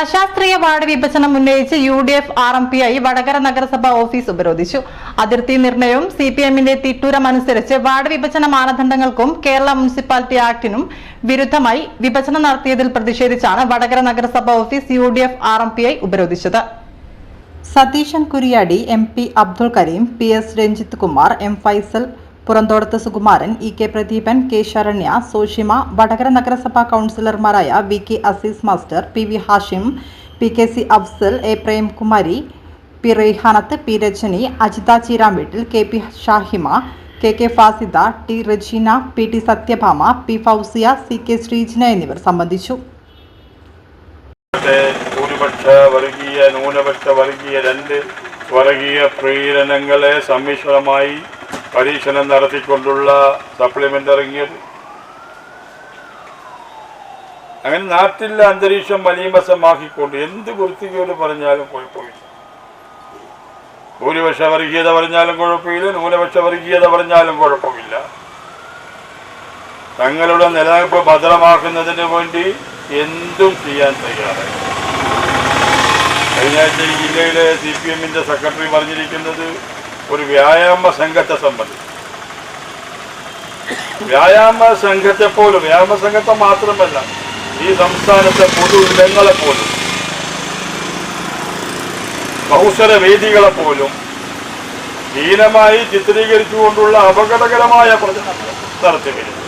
അശാസ്ത്രീയ ward വിഭജനം ഉന്നയിച്ച് U D F R M P I Vadakara നഗരസഭ ഓഫീസ് ഉപരോധിച്ചു. അതിർത്തി നിർണയവും സി പി എമ്മിന്റെ തിട്ടൂരം അനുസരിച്ച് വാർഡ് വിഭജന മാനദണ്ഡങ്ങൾക്കും കേരള മുനിസിപ്പാലിറ്റി ആക്ടിനും വിരുദ്ധമായി വിഭജനം നടത്തിയതിൽ പ്രതിഷേധിച്ചാണ് വടകര നഗരസഭ office U D F R M P I ഉപരോധിച്ചത്. Satheesan Kuriyadi M P Abdul Kareem P S Ranjith Kumar M Faisal Puranthodath Sukumaran E K Pradeepan K Saranya Soshima Vadakara നഗരസഭാ കൗൺസിലർമാരായ V K Azeez master P V Hashim P K C Afsal A Premkumari P Raihanath P Rajani Ajitha ചീരാംവീട്ടിൽ K P Shahima K K Fasida T Rajeena P T Sathyabhama P Fousiya C K Sreejana എന്നിവർ സംബന്ധിച്ചു. ഭൂരിപക്ഷ വർഗീയ ന്യൂനപക്ഷ വർഗീയ രണ്ട് വർഗീയ പ്രീരണങ്ങളെ സമ്മിശ്രമായി പരീക്ഷണം നടത്തിക്കൊണ്ടുള്ള supplement ഇറങ്ങിയത്. അങ്ങനെ നാട്ടിലെ അന്തരീക്ഷം മലീമസമാക്കിക്കൊണ്ട് എന്ത് വൃത്തികേട് പറഞ്ഞാലും കുഴപ്പമില്ല. ഭൂരിപക്ഷ വർഗീയത പറഞ്ഞാലും കുഴപ്പമില്ല ന്യൂനപക്ഷ വർഗീയത പറഞ്ഞാലും കുഴപ്പമില്ല. തങ്ങളുടെ നിലനിൽപ്പ് ഭദ്രമാക്കുന്നതിന് വേണ്ടി എന്തും ചെയ്യാൻ തയ്യാറായി. കഴിഞ്ഞ ആഴ്ച ഈ ജില്ലയിലെ സി പി എമ്മിന്റെ സെക്രട്ടറി പറഞ്ഞിരിക്കുന്നത് ഒരു വ്യായാമ സംഘത്തെ സംബന്ധിച്ച്. വ്യായാമ സംഘത്തെ പോലും വ്യായാമ സംഘത്തെ മാത്രമല്ല ഈ സംസ്ഥാനത്തെ പൊതു ഇടങ്ങളെ പോലും ബഹുസര വേദികളെ പോലും ഹീനമായി ചിത്രീകരിച്ചുകൊണ്ടുള്ള അപകടകരമായ പ്രചരണം നടത്തി വരുന്നു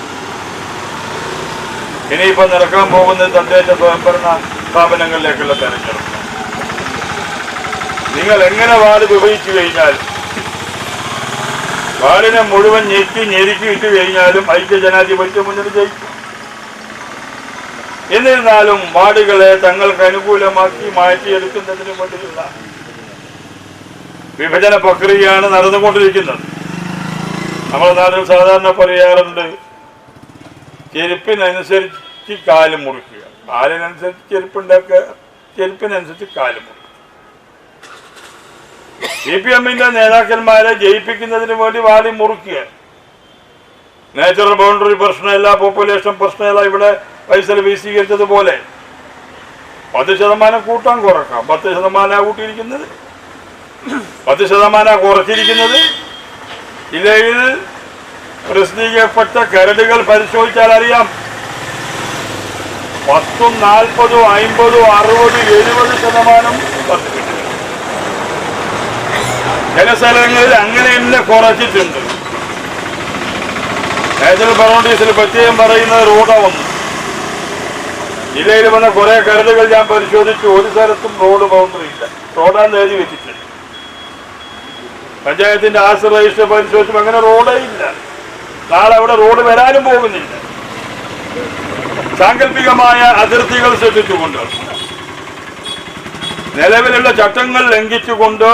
ഇനിയിപ്പോ നടക്കാൻ പോകുന്ന തദ്ദേശ സ്വയംഭരണ സ്ഥാപനങ്ങളിലേക്കുള്ള തെരഞ്ഞെടുപ്പ്. നിങ്ങൾ എങ്ങനെ വാർഡ് വിഭജിച്ചു കഴിഞ്ഞാൽ വാർഡിനെ മുഴുവൻ ഞെക്കി ഞെരുക്കി ഇട്ട് കഴിഞ്ഞാലും ഐക്യ ജനാധിപത്യം മുന്നിൽ ജയിക്കും. എന്നിരുന്നാലും വാർഡുകളെ തങ്ങൾക്ക് അനുകൂലമാക്കി മാറ്റിയെടുക്കുന്നതിന് വേണ്ടിയുള്ള വിഭജന പ്രക്രിയയാണ് നടന്നുകൊണ്ടിരിക്കുന്നത്. നമ്മുടെ നാട്ടിൽ സാധാരണ പറയാറുണ്ട് ചെരുപ്പിനനുസരിച്ച് കാൽ മുറിക്കുക. കാലിനനുസരിച്ച് ചെരുപ്പുണ്ടാക്കുക ചെരുപ്പിനനുസരിച്ച് കാൽ മുറിക്കുക. സി പി എമ്മിന്റെ നേതാക്കന്മാരെ ജയിപ്പിക്കുന്നതിന് വേണ്ടി വാടി മുറുക്കുക നാച്ചുറൽ ബൗണ്ടറി പ്രശ്നമല്ല പോപ്പുലേഷൻ പ്രശ്നമല്ല ഇവിടെ പൈസ വീശീകരിച്ചതുപോലെ പത്ത് ശതമാനം കൂട്ടാൻ കുറക്കാം. പത്ത് ശതമാനം കൂട്ടിയിരിക്കുന്നത്? പത്ത് ശതമാനം കുറച്ചിരിക്കുന്നത്? ജില്ലയിൽ പ്രസിദ്ധീകരിക്കപ്പെട്ട കരടുകൾ പരിശോധിച്ചാൽ അറിയാം. പത്തും നാൽപ്പതും അമ്പതും അറുപതും എഴുപത് ശതമാനം വർദ്ധിപ്പിച്ചു ചില സ്ഥലങ്ങളിൽ അങ്ങനെ തന്നെ കുറച്ചിട്ടുണ്ട്. നാച്ചുറൽ ബറോണ്ടീസിൽ പ്രത്യേകം പറയുന്നത് റോഡ വന്നു ജില്ലയിൽ വന്ന കുറെ കരടുകൾ ഞാൻ പരിശോധിച്ചു ഒരു സ്ഥലത്തും റോഡ് ബൗണ്ടറി ഇല്ല റോഡാന്ന് എഴുതി വെച്ചിട്ടുണ്ട്. പഞ്ചായത്തിന്റെ ആശ്ര രജിസ്റ്റർ പരിശോധിച്ചപ്പോൾ അങ്ങനെ റോഡേ ഇല്ല. നാളെ അവിടെ റോഡ് വരാനും പോകുന്നില്ല. സാങ്കല്പികമായ അതിർത്തികൾ സൃഷ്ടിച്ചുകൊണ്ട് നിലവിലുള്ള ചട്ടങ്ങൾ ലംഘിച്ചുകൊണ്ട്